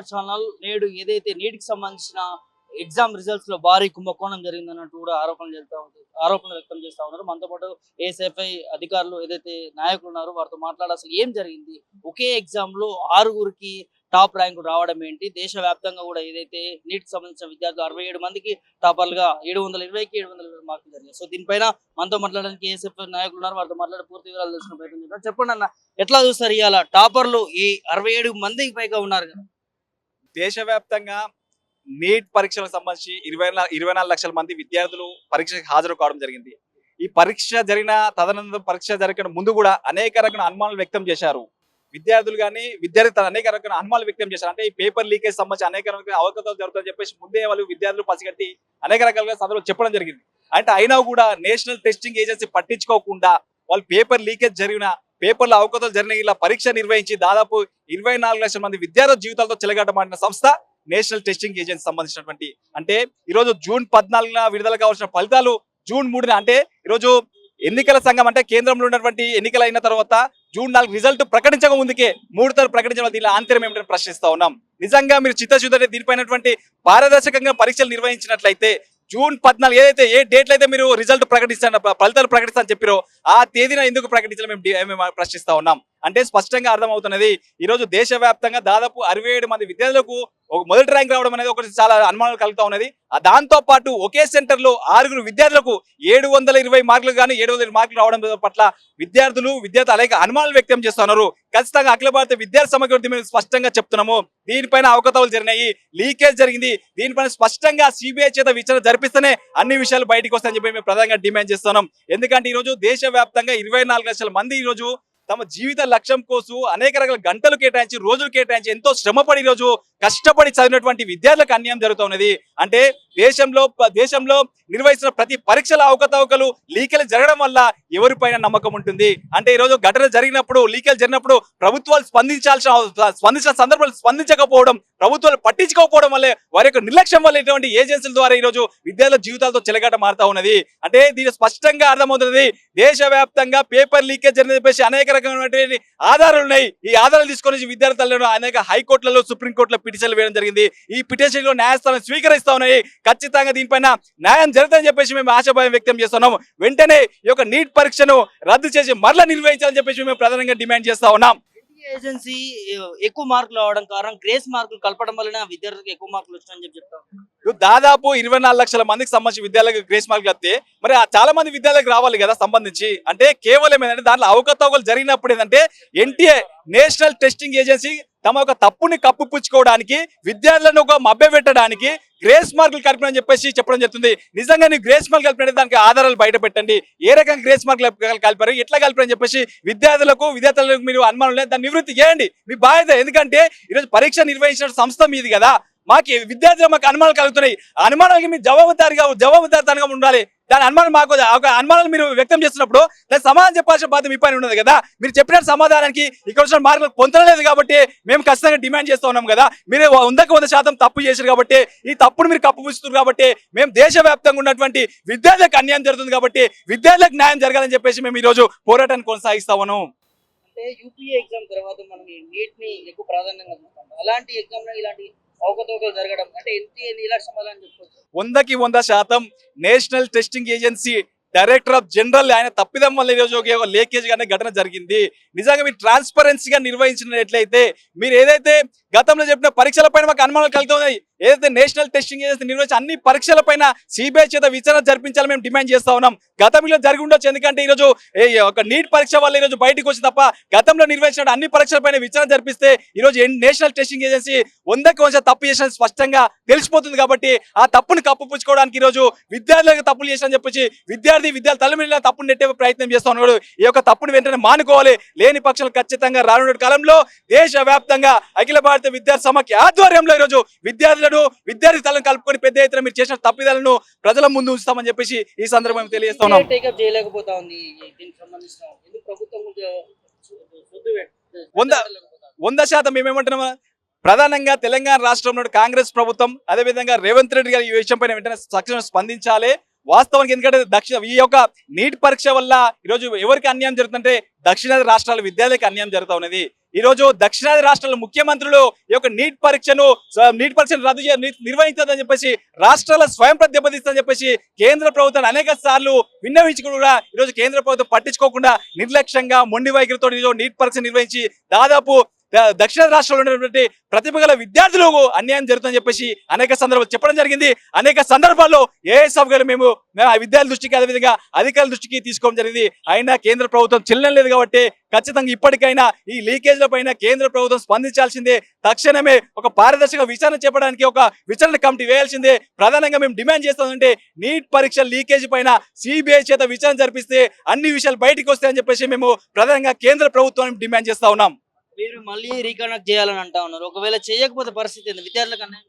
Our channel నేడు ఏదైతే నీటికి సంబంధించిన ఎగ్జామ్ రిజల్ట్స్లో భారీ కుంభకోణం జరిగిందన్నట్టు కూడా ఆరోపణలు చేస్తా ఉంటారు ఆరోపణలు వ్యక్తం చేస్తా ఉన్నారు. మనతో పాటు ఏఎస్ఎఫ్ఐ అధికారులు ఏదైతే నాయకులు ఉన్నారో వారితో మాట్లాడాల్సిన అసలు ఏం జరిగింది? ఒకే ఎగ్జామ్లో ఆరుగురికి టాప్ ర్యాంకు రావడం ఏంటి? దేశవ్యాప్తంగా కూడా ఏదైతే నీటికి సంబంధించిన విద్యార్థులు అరవై ఏడు మందికి టాపర్లుగా ఏడు వందల ఇరవైకి ఏడు వందల ఇరవై మార్కులు జరిగాయి. సో దీనిపైన మనతో మాట్లాడడానికి ఏఎస్ఎఫ్ నాయకులు ఉన్నారు. వారితో మాట్లాడే పూర్తి వివరాలు తెలుసుకుని ప్రయత్నం చెప్పండి అన్న ఎట్లా చూస్తారు ఇవాళ టాపర్లు ఈ అరవై ఏడు మందికి పైగా ఉన్నారు కదా? దేశవ్యాప్తంగా నీట్ పరీక్షలకు సంబంధించి ఇరవై ఇరవై నాలుగు లక్షల మంది విద్యార్థులు పరీక్షకు హాజరు కావడం జరిగింది. ఈ పరీక్ష జరిగిన తదనంతరం పరీక్ష జరిగిన ముందు కూడా అనేక రకాల అనుమానాలు వ్యక్తం చేశారు. విద్యార్థులు కానీ విద్యార్థి తన అనేక రకాల అనుమానాలు వ్యక్తం చేశారు. అంటే ఈ పేపర్ లీకేజ్ సంబంధించి అనేక రకాల అవకతలు జరుగుతాయని చెప్పేసి ముందే వాళ్ళు విద్యార్థులు పసిగట్టి అనేక రకాలుగా సభలో చెప్పడం జరిగింది. అంటే అయినా కూడా నేషనల్ టెస్టింగ్ ఏజెన్సీ పట్టించుకోకుండా వాళ్ళు పేపర్ లీకేజ్ జరిగిన పేపర్ల అవకతలు జరిగిన ఇలా పరీక్ష నిర్వహించి దాదాపు ఇరవై నాలుగు లక్షల మంది విద్యార్థుల జీవితాలతో చెలగాటమాడిన సంస్థ నేషనల్ టెస్టింగ్ ఏజెన్సీ సంబంధించినటువంటి. అంటే ఈరోజు జూన్ పద్నాలుగున విడుదల కావాల్సిన ఫలితాలు జూన్ మూడున అంటే ఈరోజు ఎన్నికల సంఘం అంటే కేంద్రంలో ఉన్నటువంటి ఎన్నికలు అయిన తర్వాత జూన్ నాలుగు రిజల్ట్ ప్రకటించక ముందుకే మూడు తరపు ప్రకటించడం దీనిలో ఆంతర్యం ఏమిటని ప్రశ్నిస్తా ఉన్నాం. నిజంగా మీరు చిత్తశుద్ధి దీనిపైనటువంటి పారదర్శకంగా పరీక్షలు నిర్వహించినట్లయితే జూన్ పద్నాలుగు ఏదైతే ఏ డేట్లు అయితే మీరు రిజల్ట్ ప్రకటిస్తాను ఫలితాలు ప్రకటిస్తాను చెప్పారో ఆ తేదీన ఎందుకు ప్రకటించాలని మేము మేము ప్రశ్నిస్తా ఉన్నాం. అంటే స్పష్టంగా అర్థమవుతున్నది ఈ రోజు దేశవ్యాప్తంగా దాదాపు అరవై ఏడు మంది విద్యార్థులకు ఒక మొదటి ర్యాంక్ రావడం అనేది ఒకటి చాలా అనుమానాలు కలుగుతా ఉన్నది. దాంతో పాటు ఒకే సెంటర్లో ఆరుగురు విద్యార్థులకు ఏడు వందల ఇరవై మార్కులు కానీ ఏడు వందల మార్కులు రావడం పట్ల విద్యార్థులు విద్యార్థులు అనేక అనుమానాలు వ్యక్తం చేస్తున్నారు ఖచ్చితంగా అఖిల భారత విద్యార్థి సమగ్ర మేము స్పష్టంగా చెప్తున్నాము. దీనిపైన అవకతవలు జరిగినాయి. లీకేజ్ జరిగింది. దీనిపైన స్పష్టంగా సిబిఐ చేత విచారణ జరిపిస్తేనే అన్ని విషయాలు బయటకు వస్తాయని చెప్పి మేము ప్రధానంగా డిమాండ్ చేస్తున్నాం. ఎందుకంటే ఈ రోజు దేశవ్యాప్తంగా ఇరవై నాలుగు లక్షల మంది ఈ రోజు తమ జీవిత లక్ష్యం కోసం అనేక రకాల గంటలు కేటాయించి రోజులు కేటాయించి ఎంతో శ్రమపడి ఈ రోజు కష్టపడి చదివినటువంటి విద్యార్థులకు అన్యాయం జరుగుతున్నది. అంటే దేశంలో దేశంలో నిర్వహిస్తున్న ప్రతి పరీక్షల అవకతవకలు లీకలు జరగడం వల్ల ఎవరిపైన నమ్మకం ఉంటుంది? అంటే ఈ రోజు ఘటన జరిగినప్పుడు లీకలు జరిగినప్పుడు ప్రభుత్వాలు స్పందించాల్సిన స్పందించిన సందర్భాలు స్పందించకపోవడం ప్రభుత్వాలు పట్టించుకోకపోవడం వల్లే వారి యొక్క నిర్లక్ష్యం వల్ల ఇటువంటి ఏజెన్సీల ద్వారా ఈ రోజు విద్యార్థుల జీవితాలతో చెలగాట మారుతా ఉన్నది. అంటే దీని స్పష్టంగా అర్థమవుతున్నది దేశవ్యాప్తంగా పేపర్ లీకేజ్ జరిగిన చెప్పేసి అనేక రకమైనటువంటి ఆధారాలు ఉన్నాయి. ఈ ఆధారాలు తీసుకొని విద్యార్థులను అనేక హైకోర్టులలో సుప్రీంకోర్టులో పిటిషన్లు వేయడం జరిగింది. ఈ పిటిషన్లో న్యాయస్థానం స్వీకరిస్తా ఉన్నాయి. ఖచ్చితంగా దీనిపైన న్యాయం జరుగుతుందని చెప్పేసి మేము ఆశాభావం వ్యక్తం చేస్తున్నాం వెంటనే ఈ యొక్క నీట్ పరీక్షను రద్దు చేసి మరలా నిర్వహించాలని చెప్పేసి మేము ప్రధానంగా డిమాండ్ చేస్తా ఉన్నాం. ఏజెన్సీ ఎక్కువ మార్కులు రావడం కారణం గ్రేస్ మార్కులు కలపడం వల్లనే ఆ విద్యార్థులకు ఎక్కువ మార్కులు వచ్చాయని చెప్పి చెప్తాం ఇప్పుడు దాదాపు ఇరవై నాలుగు లక్షల మందికి సంబంధించి విద్యాలయాలకు గ్రేస్ మార్కులు వస్తే మరి ఆ చాలా మంది విద్యాలయాలకు రావాలి కదా సంబంధించి. అంటే కేవలం ఏంటంటే దాంట్లో అవకతవకలు జరిగినప్పుడు ఏంటంటే ఎన్టీఏ నేషనల్ టెస్టింగ్ ఏజెన్సీ తమ యొక్క తప్పుని కప్పుపుచ్చుకోవడానికి విద్యార్థులను ఒక మభ్య పెట్టడానికి గ్రేస్ మార్కులు కలిపినని చెప్పేసి చెప్పడం జరుగుతుంది. నిజంగా నీ గ్రేస్ మార్కులు కలిపినట్టు దానికి ఆధారాలు బయట పెట్టండి. ఏ రకంగా గ్రేస్ మార్కులు కలిపారు ఎట్లా కలిపారని చెప్పేసి విద్యార్థులకు విద్యార్థులకు మీరు అనుమానం లేదు. దాన్ని నివృత్తి చేయండి. మీ బాధ్యత ఎందుకంటే ఈరోజు పరీక్ష నిర్వహించిన సంస్థ మీది కదా. మాకు విద్యార్థులు మాకు అనుమానాలు కలుగుతున్నాయి. అనుమానాలకి మీరు జవాబుదారిగా జవాబుదారితనంగా ఉండాలి. దాని అనుమానం మాకు ఒక అనుమానాలు మీరు వ్యక్తం చేస్తున్నప్పుడు దాని సమాధానం చెప్పాల్సిన బాధ్యత మీ పైన ఉన్నది కదా. మీరు చెప్పిన సమాధానానికి ఇక్కడ వచ్చిన మార్కులు పొందలేదు కాబట్టి మేము ఖచ్చితంగా డిమాండ్ చేస్తూ ఉన్నాం కదా. మీరు వందకు వంద శాతం తప్పు చేశారు కాబట్టి ఈ తప్పును మీరు కప్పుపుచ్చుతున్నారు కాబట్టి మేము దేశవ్యాప్తంగా ఉన్నటువంటి విద్యార్థులకు అన్యాయం జరుగుతుంది కాబట్టి విద్యార్థులకు న్యాయం జరగాలని చెప్పేసి మేము ఈ రోజు పోరాటాన్ని కొనసాగిస్తా ఉన్నాం. అంటే యూపీఏ ఎగ్జామ్ తర్వాత మనం నీట్ని ఎక్కువ ప్రాధాన్యంగా చూస్తాం. అలాంటి ఎగ్జామ్లో ఇలాంటి అవకతవకలు జరగడం అంటే ఎన్టీఏ నిర్లక్ష్యం వల్ల అని చెప్పొచ్చు వందకి వంద శాతం national testing agency director of general ఆయన తప్పిదం వల్ల ఈరోజు ఒక లీకేజ్ గానే ఘటన జరిగింది. నిజంగా మీరు ట్రాన్స్పరెన్సీగా నిర్వహించినట్లయితే మీరు ఏదైతే గతంలో చెప్పిన పరీక్షల పైన మాకు అనుమానాలు కలుగుతున్నాయి ఏదైతే నేషనల్ టెస్టింగ్ ఏజెన్సీ నిర్వహించి అన్ని పరీక్షల పైన సిబిఐ చేత విచారణ జరిపించాలని మేము డిమాండ్ చేస్తా ఉన్నాం. గతంలో జరిగి ఉండొచ్చు. ఎందుకంటే ఈరోజు ఒక నీట్ పరీక్ష వల్ల ఈరోజు బయటకు వచ్చి తప్ప గతంలో నిర్వహించిన అన్ని పరీక్షల పైన విచారణ జరిపిస్తే ఈరోజు నేషనల్ టెస్టింగ్ ఏజెన్సీ వందకి వంద తప్పు చేసిన స్పష్టంగా తెలిసిపోతుంది కాబట్టి ఆ తప్పుని కప్పుపుచ్చుకోవడానికి ఈరోజు విద్యార్థులకు తప్పులు చేసిన చెప్పేసి విద్యార్థి విద్యార్థి తల మీద తప్పును నెట్టే ప్రయత్నం చేస్తా ఉన్నాడు. ఈ యొక్క తప్పుని వెంటనే మానుకోవాలి. లేని పక్షాలు ఖచ్చితంగా రానున్న కాలంలో దేశ వ్యాప్తంగా అఖిల భారత విద్యార్థి సమాఖ్య ఆధ్వర్యంలో ఈరోజు విద్యార్థులను విద్యార్థి తలను కలుపుకొని పెద్ద ఎత్తున మీరు చేసిన తప్పిదాలను ప్రజల ముందు ఉంచుతామని చెప్పేసి ఈ సందర్భంగా తెలియజేస్తా ఉన్నాం. టేకప్ చేయలేకపోతా ఉంది. దీనికి సంబంధించిన ప్రభుత్వం వంద- వంద శాతం మేమేమంటున్నాము? ప్రధానంగా తెలంగాణ రాష్ట్రంలో కాంగ్రెస్ ప్రభుత్వం అదేవిధంగా రేవంత్ రెడ్డి గారు ఈ విషయం పైన వెంటనే తక్షణం స్పందించాలి. వాస్తవానికి ఎందుకంటే దక్షిణ ఈ యొక్క నీట్ పరీక్ష వల్ల ఈరోజు ఎవరికి అన్యాయం జరుగుతుందంటే దక్షిణాది రాష్ట్రాల విద్యార్థులకు అన్యాయం జరుగుతా ఉన్నది. ఈ రోజు దక్షిణాది రాష్ట్రాల ముఖ్యమంత్రులు ఈ యొక్క నీట్ పరీక్షను నీట్ పరీక్షను రద్దు నిర్వహించదని చెప్పేసి రాష్ట్రాల స్వయం దెబ్బతీస్తుందని చెప్పేసి కేంద్ర ప్రభుత్వాన్ని అనేక సార్లు విన్నవించి కూడా ఈ రోజు కేంద్ర ప్రభుత్వం పట్టించుకోకుండా నిర్లక్ష్యంగా మొండి వైఖరితో ఈరోజు నీట్ పరీక్ష నిర్వహించి దాదాపు దక్షిణ రాష్ట్రంలో ఉన్నటువంటి ప్రతిభ గల విద్యార్థులకు అన్యాయం జరుగుతుందని చెప్పేసి అనేక సందర్భాలు చెప్పడం జరిగింది. అనేక సందర్భాల్లో ఏఎస్ఎఫ్ గారు మేము మేము ఆ విద్యార్థుల దృష్టికి అదేవిధంగా అధికారుల దృష్టికి తీసుకోవడం జరిగింది. అయినా కేంద్ర ప్రభుత్వం చెల్లడం లేదు కాబట్టి ఖచ్చితంగా ఇప్పటికైనా ఈ లీకేజ్ల పైన కేంద్ర ప్రభుత్వం స్పందించాల్సిందే. తక్షణమే ఒక పారదర్శక విచారణ చేపడానికి ఒక విచారణ కమిటీ వేయాల్సిందే. ప్రధానంగా మేము డిమాండ్ చేస్తామంటే నీట్ పరీక్ష లీకేజ్ పైన సిబిఐ చేత విచారణ జరిపిస్తే అన్ని విషయాలు బయటికి వస్తాయని చెప్పేసి మేము ప్రధానంగా కేంద్ర ప్రభుత్వాన్ని డిమాండ్ చేస్తా ఉన్నాం. మీరు మళ్ళీ రీకనెక్ట్ చేయాలని అంటా ఉన్నారు. ఒకవేళ చేయకపోతే పరిస్థితి ఏంది? విద్యార్థులకు అన్యాయం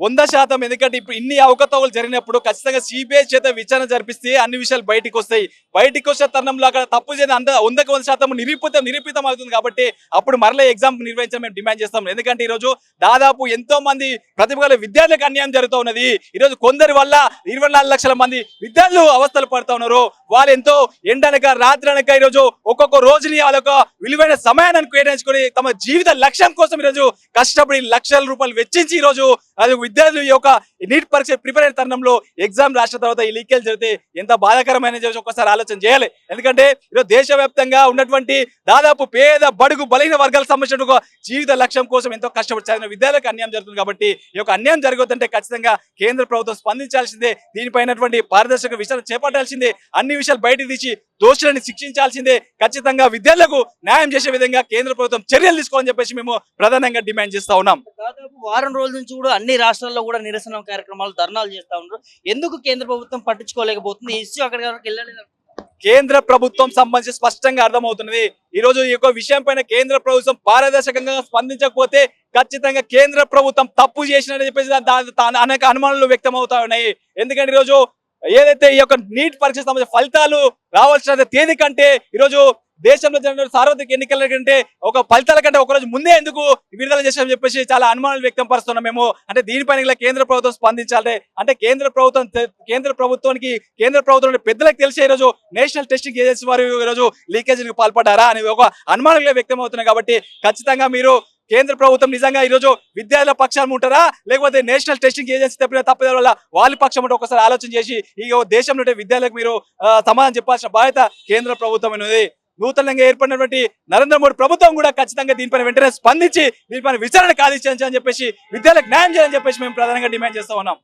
వంద శాతం ఎందుకంటే ఇప్పుడు ఇన్ని అవకతవకలు జరిగినప్పుడు ఖచ్చితంగా సిబిఐ చేత విచారణ జరిపిస్తే అన్ని విషయాలు బయటకు వస్తాయి. బయటికి వచ్చే తరుణంలో అక్కడ తప్పు చేసిన అంత వందకు వంద శాతం నిరూపితం నిరూపితం అవుతుంది కాబట్టి అప్పుడు మరలా ఎగ్జామ్ నిర్వహించడం మేము డిమాండ్ చేస్తాం. ఎందుకంటే ఈ రోజు దాదాపు ఎంతో మంది ప్రతిభగల విద్యార్థులకు అన్యాయం జరుగుతూ ఉన్నది. ఈ రోజు కొందరి వల్ల ఇరవై నాలుగు లక్షల మంది విద్యార్థులు అవస్థలు పడుతూ ఉన్నారు. వాళ్ళు ఎంతో ఎండనక రాత్రి అనక ఈ రోజు ఒక్కొక్క రోజుని వాళ్ళొక విలువైన సమయాన్ని కేటాయించుకొని తమ జీవిత లక్ష్యం కోసం ఈ రోజు కష్టపడి లక్షల రూపాయలు వెచ్చించి ఈ రోజు అది విద్యార్థులు ఈ యొక్క నీట్ పరీక్ష ప్రిపేర్ అయిన తరుణంలో ఎగ్జామ్ రాసిన తర్వాత ఈ లీకేజ్ జరిగితే ఎంత బాధాకరమైన చెప్పి ఒక్కసారి ఆలోచన చేయాలి. ఎందుకంటే ఈరోజు దేశవ్యాప్తంగా ఉన్నటువంటి దాదాపు పేద బడుగు బలహీన వర్గాలకు సంబంధించిన జీవిత లక్ష్యం కోసం ఎంతో కష్టపడి చదివిన విద్యార్థులకు అన్యాయం జరుగుతుంది కాబట్టి ఈ యొక్క అన్యాయం జరగొద్దంటే ఖచ్చితంగా కేంద్ర ప్రభుత్వం స్పందించాల్సిందే దీనిపైనటువంటి పారదర్శక విషయాలు చేపట్టాల్సిందే అన్ని విషయాలు బయటకు తీసి దోషులను శిక్షించాల్సిందే ఖచ్చితంగా విద్యార్థులకు న్యాయం చేసే విధంగా కేంద్ర ప్రభుత్వం చర్యలు తీసుకోవాలని చెప్పేసి మేము ప్రధానంగా డిమాండ్ చేస్తా ఉన్నాం. దాదాపు వారం రోజుల నుంచి కూడా అన్ని రాష్ట్రాల్లో కూడా నిరసన కార్యక్రమాలు ధర్నాలు చేస్తా ఉన్నారు. ఎందుకు కేంద్ర ప్రభుత్వం పట్టించుకోలేకపోతుంది? ఇష్యూ అక్కడికి వెళ్ళలేదు కేంద్ర ప్రభుత్వం సంబంధించి స్పష్టంగా అర్థమవుతున్నది. ఈ రోజు ఈ యొక్క విషయం పైన కేంద్ర ప్రభుత్వం పారదర్శకంగా స్పందించకపోతే ఖచ్చితంగా కేంద్ర ప్రభుత్వం తప్పు చేసినని చెప్పేసి అనేక అనుమానాలు వ్యక్తమవుతా ఉన్నాయి. ఎందుకంటే ఈ రోజు ఏదైతే ఈ యొక్క నీట్ పరీక్ష సంబంధించిన ఫలితాలు రావాల్సిన తేదీ కంటే ఈ రోజు దేశంలో జరిగిన సార్వత్రిక ఎన్నికల కంటే ఒక ఫలితాల కంటే ఒక రోజు ముందే ఎందుకు విడుదల చేశామని చెప్పేసి చాలా అనుమానాలు వ్యక్తం పరుస్తున్నాం మేము. అంటే దీనిపైన కేంద్ర ప్రభుత్వం స్పందించాలి. అంటే కేంద్ర ప్రభుత్వం కేంద్ర ప్రభుత్వానికి కేంద్ర ప్రభుత్వం పెద్దలకు తెలిసే ఈ రోజు నేషనల్ టెస్టింగ్ ఏజెన్సీ వారు ఈరోజు లీకేజీకి పాల్పడ్డారా అని ఒక అనుమానాలు వ్యక్తం అవుతున్నాయి కాబట్టి ఖచ్చితంగా మీరు కేంద్ర ప్రభుత్వం నిజంగా ఈ రోజు విద్యార్థుల పక్షాలు ఉంటారా? లేకపోతే నేషనల్ టెస్టింగ్ ఏజెన్సీ తప్పిన తప్పిదాల వల్ల వాళ్ళ పక్షం ఉంటే ఒకసారి ఆలోచన చేసి ఈ దేశంలో విద్యార్థులకు మీరు సమాధానం చెప్పాల్సిన బాధ్యత కేంద్ర ప్రభుత్వం అనేది నూతనంగా ఏర్పడినటువంటి నరేంద్ర మోడీ ప్రభుత్వం కూడా ఖచ్చితంగా దీనిపైన వెంటనే స్పందించి దీనిపైన విచారణ కాదించని చెప్పేసి విద్యార్థులకు న్యాయం చేయాలని చెప్పేసి మేము ప్రధానంగా డిమాండ్ చేస్తా ఉన్నాం.